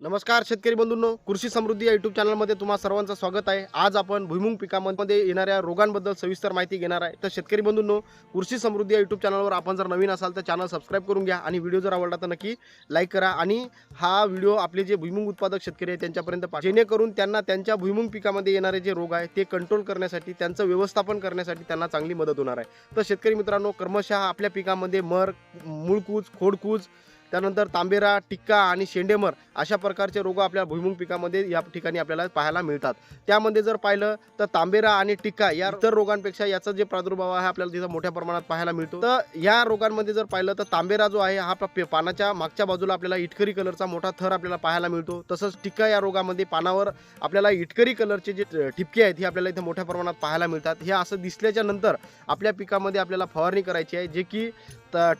नमस्कार शेतकरी बंधूंनो कृषी समृद्धी या युट्यूब चॅनलमध्ये तुम्हा सर्वांचं स्वागत आहे. आज आपण भुईमुंग पिकामध्ये येणाऱ्या रोगांबद्दल सविस्तर माहिती घेणार आहे. तर शेतकरी बंधूंनो कृषी समृद्धी या युट्यूब चॅनलवर आपण जर नवीन असाल तर चॅनल सबस्क्राईब करून घ्या आणि व्हिडिओ जर आवडला तर नक्की लाईक करा आणि हा व्हिडिओ आपले जे भुईमुंग उत्पादक शेतकरी आहे त्यांच्यापर्यंत पाठवा. जेणेकरून त्यांना त्यांच्या भुईमुंग पिकामध्ये येणारे जे रोग आहे ते कंट्रोल करण्यासाठी त्यांचं व्यवस्थापन करण्यासाठी त्यांना चांगली मदत होणार आहे. तर शेतकरी मित्रांनो कर्मशः आपल्या पिकामध्ये मर मूळकूज खोडकूज त्यानंतर तांबेरा टिक्का आणि शेंडेमर अशा प्रकारचे रोग आपल्या भुईमुंग पिकामध्ये या ठिकाणी आपल्याला पाहायला मिळतात. त्यामध्ये जर पाहिलं तर तांबेरा आणि टिक्का या इतर रोगांपेक्षा याचा जे प्रादुर्भाव आहे आपल्याला तिथं मोठ्या प्रमाणात पाहायला मिळतो. तर या रोगांमध्ये जर पाहिलं तर तांबेरा जो आहे हा प- पानाच्या मागच्या बाजूला आपल्याला इटकरी कलरचा मोठा थर आपल्याला पाहायला मिळतो. तसंच टिक्का या रोगामध्ये पानावर आपल्याला इटकरी कलरचे जे ठिपके आहेत हे आपल्याला इथे मोठ्या प्रमाणात पाहायला मिळतात. हे असं दिसल्याच्या नंतर आपल्या पिकामध्ये आपल्याला फवारणी करायची आहे जे की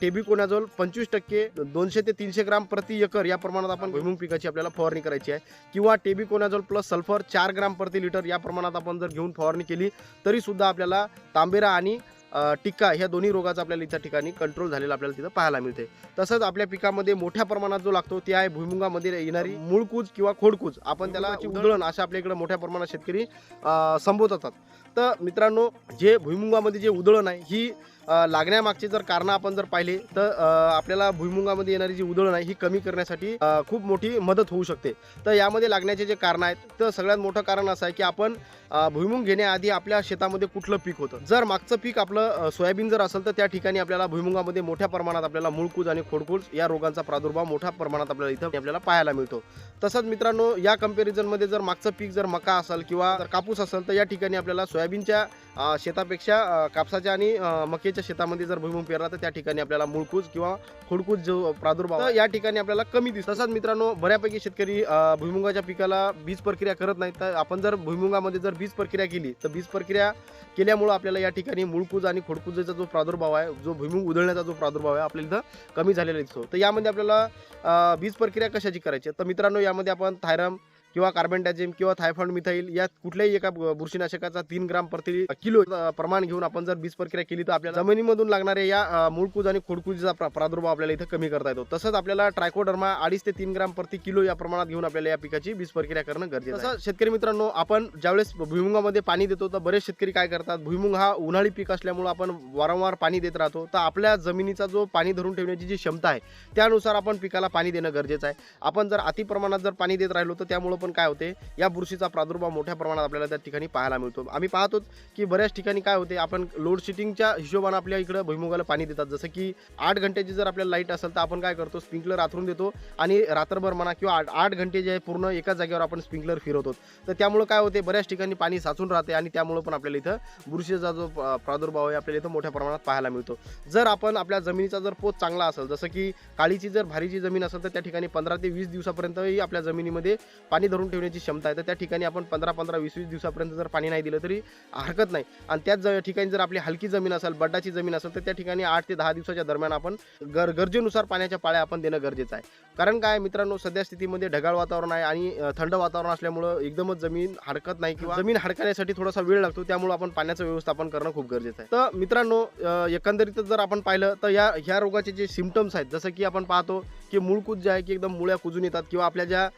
टेबिकोनाझोल पंचवीस टक्के दोनशे ते तीनशे ग्राम प्रति एकर या प्रमाणात आपण भुईमुग पिकाची आपल्याला फवारणी करायची आहे. किंवा टेबिकोनाझोल प्लस सल्फर चार ग्राम प्रति लिटर या प्रमाणात आपण जर घेऊन फवारणी केली तरी सुद्धा आपल्याला तांबेरा आणि टिक्का ह्या दोन्ही रोगाचा आपल्याला इथं ठिकाणी कंट्रोल झालेला आपल्याला तिथं पाहायला मिळते. तसंच आपल्या पिकामध्ये मोठ्या प्रमाणात जो लागतो ते आहे भुईमुगामध्ये येणारी मूळकूज किंवा खोडकूज. आपण त्याला उधळण अशा आपल्या इकडे मोठ्या प्रमाणात शेतकरी संबोधतात. तर मित्रांनो जे भुईमुगामध्ये जे उधळण आहे ही लागण्यामागची जर कारणं आपण जर पाहिले तर आपल्याला भुईमुगामध्ये येणारी जी उधळण आहे ही कमी करण्यासाठी खूप मोठी मदत होऊ शकते. तर यामध्ये लागण्याचे जे कारण आहेत तर सगळ्यात मोठं कारण असं आहे की आपण भुईमुंग घेण्याआधी आपल्या शेतामध्ये कुठलं पीक होतं? जर मागचं पीक आपलं सोयाबीन जर असेल तर त्या ठिकाणी आपल्याला भुईमुगामध्ये मोठ्या प्रमाणात आपल्याला मूळकूज आणि खोडकूज या रोगांचा प्रादुर्भाव मोठ्या प्रमाणात आपल्याला इथं आपल्याला पाहायला मिळतो. तसंच मित्रांनो या कंपॅरिझनमध्ये जर मागचं पीक जर मका असेल किंवा कापूस असेल तर या ठिकाणी आपल्याला सोयाबीनच्या शेतापेक्षा कापसाच्या आणि मकेच्या मकेच्या शेतामध्ये जर भुईमुग पेरला तर त्या ठिकाणी आपल्याला मुळकूज किंवा खोडकूज जो प्रादुर्भाव या ठिकाणी आपल्याला कमी दिसतो. तसंच मित्रांनो बऱ्यापैकी शेतकरी भुईमुगाच्या पिकाला बीज प्रक्रिया करत नाहीत. तर आपण जर भुईमुगामध्ये जर बीज प्रक्रिया केली तर बीज प्रक्रिया केल्यामुळं आपल्याला या ठिकाणी मुळकूज आणि खोडकुजेचा जो प्रादुर्भाव आहे जो भुईमुग उधळण्याचा जो प्रादुर्भाव आहे आपल्याला इथं कमी झालेला दिसतो. तर यामध्ये आपल्याला बीज प्रक्रिया कशाची करायची आहे? तर मित्रांनो यामध्ये आपण थायरम किंवा कार्बन डायझेम किंवा थायफॉइड मिथाईल या कुठल्याही एका बुरशीनाशकाचा तीन ग्राम प्रति किलो प्रमाण घेऊन आपण जर बीज प्रक्रिया केली तर आपल्याला जमिनीमधून लागणाऱ्या या मूळकूज आणि खोडकुजीचा प्रा- प्रादुर्भाव आपल्याला इथं कमी करता येतो. तसंच आपल्याला ट्रायकोडर्मा अडीच ते तीन ग्राम प्रति किलो या प्रमाणात घेऊन आपल्याला या पिकाची बीज प्रक्रिया करणं गरजेचं आहे. तसं शेतकरी मित्रांनो आपण ज्यावेळेस भुईमुगामध्ये पाणी देतो तर बरेच शेतकरी काय करतात भुईमुग हा उन्हाळी पीक असल्यामुळे आपण वारंवार पाणी देत राहतो. तर आपल्या जमिनीचा जो पाणी धरून ठेवण्याची जी क्षमता आहे त्यानुसार आपण पिकाला पाणी देणं गरजेचं आहे. आपण जर अति प्रमाणात जर पाणी देत राहिलो तर त्यामुळं पण काय होते या बुरशीचा प्रादुर्भाव मोठ्या प्रमाणात आपल्याला त्या ठिकाणी पाहायला मिळतो. आम्ही पाहतो की बऱ्याच ठिकाणी काय होते आपण लोडशेडिंगच्या हिशोबाने आपल्या इकडं भुईमुगाला पाणी देतात. जसं की आठ घंटेची जर आपल्याला लाइट असेल तर आपण काय करतो स्प्रिंकलर आथरून देतो आणि रात्रभर म्हणा किंवा आठ आठ घंटे जे आहे पूर्ण एकाच जागेवर आपण स्प्रिंकलर फिरवतो. तर त्यामुळं काय होते बऱ्याच ठिकाणी पाणी साचून राहते आणि त्यामुळं पण आपल्याला इथं बुरशीचा जो प्रादुर्भाव आहे आपल्याला इथं मोठ्या प्रमाणात पाहायला मिळतो. जर आपण आपल्या जमिनीचा जर पोत चांगला असेल जसं की काळीची जर भारीची जमीन असेल तर त्या ठिकाणी पंधरा ते वीस दिवसापर्यंतही आपल्या जमिनीमध्ये पाणी धरून ठेवण्याची क्षमता आहे. तर त्या ठिकाणी आपण पंधरा पंधरा वीस वीस दिवसापर्यंत जर पाणी नाही दिलं तरी हरकत नाही. आणि त्याच ज- ठिकाणी जर आपली हलकी जमीन असेल बड्डाची जमीन असेल तर त्या ठिकाणी आठ ते दहा दिवसाच्या दरम्यान आपण गर गरजेनुसार पाण्याच्या पाळ्या आपण देणं गरजेचं आहे. कारण काय मित्रांनो सध्या स्थितीमध्ये ढगाळ वातावरण आहे आणि थंड वातावरण असल्यामुळं एकदमच जमीन हरकत नाही किंवा जमीन हडकण्यासाठी थोडासा वेळ लागतो. त्यामुळे आपण पाण्याचं व्यवस्थापन करणं खूप गरजेचं आहे. तर मित्रांनो एकंदरीतच जर आपण पाहिलं तर या ह्या रोगाचे जे सिमटम्स आहेत जसं की आपण पाहतो की मूळकूज जे आहे की एकदम मुळ्या कुजून येतात किंवा आपल्या ज्या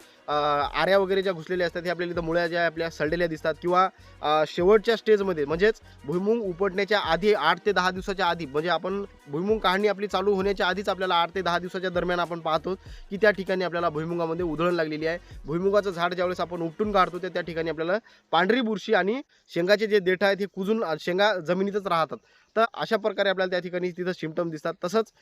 आऱ्या वगैरे ज्या घुसलेल्या असतात हे आपल्याला इथं मुळ्या ज्या आपल्या सडलेल्या दिसतात किंवा शेवटच्या स्टेजमध्ये म्हणजेच भुईमुंग उपटण्याच्या आधी आठ ते दहा दिवसाच्या आधी म्हणजे आपण भुईमुंग काढणी आपली चालू होण्याच्या आधीच आपल्याला आठ ते दहा दिवसाच्या दरम्यान आपण पाहतो की त्या ठिकाणी आपल्याला भुईमुगामध्ये उधळण लागलेली आहे. भुईमुगाचं झाड ज्यावेळेस आपण उपटून काढतो तर त्या ठिकाणी आपल्याला पांढरी बुरशी आणि शेंगाचे जे देठ आहेत हे कुजून शेंगा जमिनीतच राहतात. तर अशा प्रकारे आपल्याला त्या ठिकाणी तिथं सिमटम दिसतात. तसंच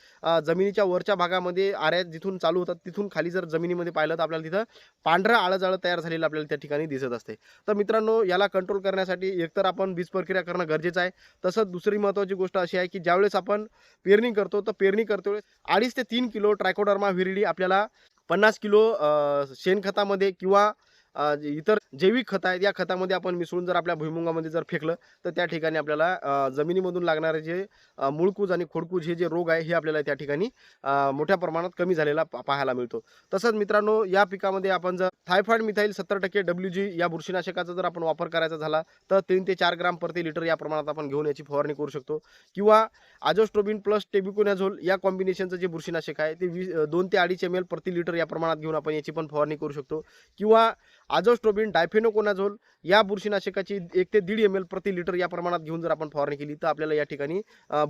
जमिनीच्या वरच्या भागामध्ये आऱ्या जिथून चालू होतात तिथून खाली जर जमिनीमध्ये पाहिलं तर आपल्याला तिथं पांढरं आळं जाळं तयार झालेलं आपल्याला त्या ठिकाणी दिसत असते. तर मित्रांनो याला कंट्रोल करण्यासाठी एकतर आपण बीज प्रक्रिया करणं गरजेचं आहे. तसंच दुसरी महत्त्वाची गोष्ट अशी आहे की ज्यावेळेस आपण पेरणी करतो तर पेरणी करतो वेळेस अडीच ते तीन किलो ट्रायकोडर्मा विरिडी आपल्याला पन्नास किलो शेणखतामध्ये किंवा इतर जैविक खत आहेत या खतामध्ये आपण मिसळून जर आपल्या भुईमुगामध्ये जर फेकलं तर त्या ठिकाणी आपल्याला जमिनीमधून लागणारे जे मुळकूज आणि खोडकूज हे जे रोग आहे हे आपल्याला त्या ठिकाणी मोठ्या प्रमाणात कमी झालेला पाहायला मिळतो. तसंच मित्रांनो या पिकामध्ये आपण जर थायफॉइड मिथाईल सत्तर टक्के डब्ल्यू जी या बुरशीनाशकाचा जर आपण वापर करायचा झाला तर तीन ते चार ग्राम प्रति लिटर या प्रमाणात आपण घेऊन याची फवारणी करू शकतो. किंवा आजोस्ट्रोबिन प्लस टेबिकोनॅझोल या कॉम्बिनेशनचं जे बुरशीनाशक आहे ते वीस दोन ते अडीच एम एल प्रति लिटर या प्रमाणात घेऊन आपण याची पण फवारणी करू शकतो. किंवा आजोस्ट्रोबिन डायफेनोकोनाझोल या बुरशीनाशकाची एक ते दीड एम एल प्रति लिटर या प्रमाणात घेऊन जर आपण फवारणी केली तर आपल्याला या ठिकाणी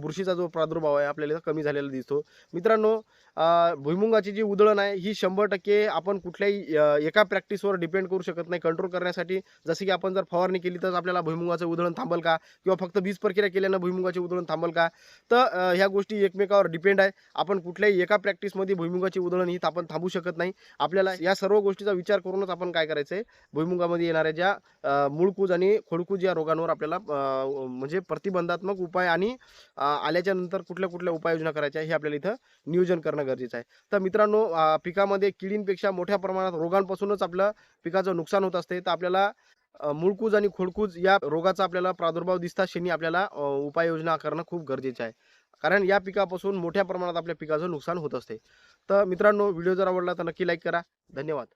बुरशीचा जो प्रादुर्भाव आहे आपल्याला कमी झालेला दिसतो. मित्रांनो भुईमुंगाची भुईमुगाची जी उधळण आहे ही शंभर टक्के आपण कुठल्याही एका प्रॅक्टिसवर डिपेंड करू शकत नाही कंट्रोल करण्यासाठी. जसं की आपण जर फवारणी केली तर आपल्याला भुईमुगाचं उधळण थांबल का? किंवा फक्त बीज प्रक्रिया केल्यानं भुईमुगाचे उधळण थांबल का? तर ह्या गोष्टी एकमेकावर डिपेंड आहे. आपण कुठल्याही एका प्रॅक्टिसमध्ये भुईमुगाची उधळण ही आपण थांबू शकत नाही. आपल्याला या सर्व गोष्टीचा विचार करूनच आपण काय करायचं आहे भुईमुगामध्ये येणाऱ्या ज्या मूळकूज आणि खोडकूज या रोगांवर आपल्याला म्हणजे प्रतिबंधात्मक उपाय आणि आल्याच्यानंतर कुठल्या कुठल्या उपाययोजना करायच्या हे आपल्याला इथं नियोजन करणं गरजेचं आहे. तर मित्रांनो पिकामध्ये किडींपेक्षा मोठ्या प्रमाणात रोगांपासूनच आपलं पिकाचं नुकसान होत असते. तर आपल्याला मुळकूज मूळकूज आणि खोडकूज या रोगाचा आपल्याला प्रादुर्भाव दिसता क्षणी आपल्याला उपाययोजना करणं खूप गरजेचं आहे. कारण या पिकापासून मोठ्या प्रमाणात आपल्या पिकाचं नुकसान होत असते. तर मित्रांनो व्हिडिओ जर आवडला तर नक्की लाईक करा. धन्यवाद.